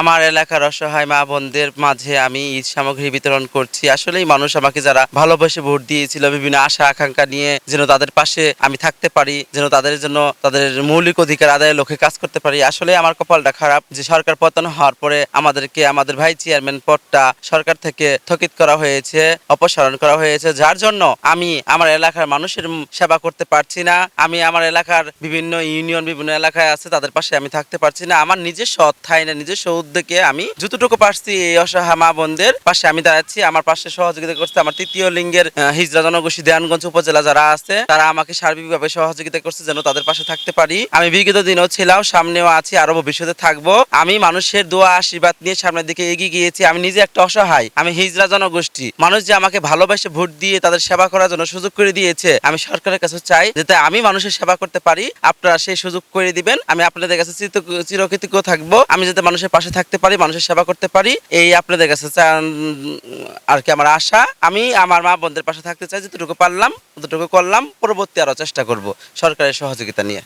আমার এলাকার অসহায় মা বোনদের মাঝে আমি ঈদ সামগ্রী বিতরণ করছি। আসলেই মানুষ আমাকে যারা ভালোবেসে ভোট দিয়েছিল, বিভিন্ন আশা, আকাঙ্ক্ষা নিয়ে যেন তাদের পাশে আমি থাকতে পারি, যেন তাদের জন্য তাদের মৌলিক অধিকার আদায়ের লক্ষ্যে কাজ করতে পারি। আসলে আমার কপালটা খারাপ যে সরকার পতন হওয়ার পরে আমাদেরকে আমাদের ভাই চেয়ারম্যান পদটা সরকার থেকে স্থগিত করা হয়েছে, অপসারণ করা হয়েছে। যার জন্য আমি আমার এলাকার মানুষের সেবা করতে পারছি না। আমি আমার এলাকার বিভিন্ন ইউনিয়ন, বিভিন্ন এলাকায় আছে, তাদের পাশে আমি থাকতে পারছি না। আমার নিজস্ব অর্থায় না নিজস্ব উদ্যোগে আমি যতটুকু পারছি এই অসহায় মা বোনদের পাশে আমি দাঁড়াচ্ছি, আমার পাশে সহযোগিতা করছে আমার তৃতীয় লিঙ্গের হিজড়া জনগোষ্ঠী দেয়ানগঞ্জ উপজেলা যারা আছে, তারা আমাকে সার্বিকভাবে সহযোগিতা করছে যেন তাদের পাশে থাকতে পারি। আমি বিগত দিনও ছিলাম, সামনেও আছি, আরও ভবিষ্যতে থাকব। আমি মানুষের দোয়া, আশীর্বাদ নিয়ে সামনের দিকে এগিয়ে গিয়েছি, আমি নিজে একটা অসহায়, আমি হিজড়া জনগোষ্ঠী। মানুষ যে আমাকে ভালোবেসে ভোট দিয়ে তাদের সেবা করার জন্য সুযোগ করে দিয়েছে, আমি সরকারের কাছে চাই যাতে আমি মানুষের সেবা করতে পারি। আপনারা সেই সুযোগ করে দিবেন, আমি আপনাদের কাছে চিরক- চিরকৃতজ্ঞ থাকব, আমি যাতে মানুষের পাশে থাকতে পারি, মানুষের সেবা করতে পারি, এই আপনাদের কাছে আর কি আমার আশা। আমি আমার মা বোনদের পাশে থাকতে চাই, যতটুকু পারলাম, ততটুকু করলাম, পরবর্তী আরও চেষ্টা করব সরকারের সহযোগিতা নিয়ে।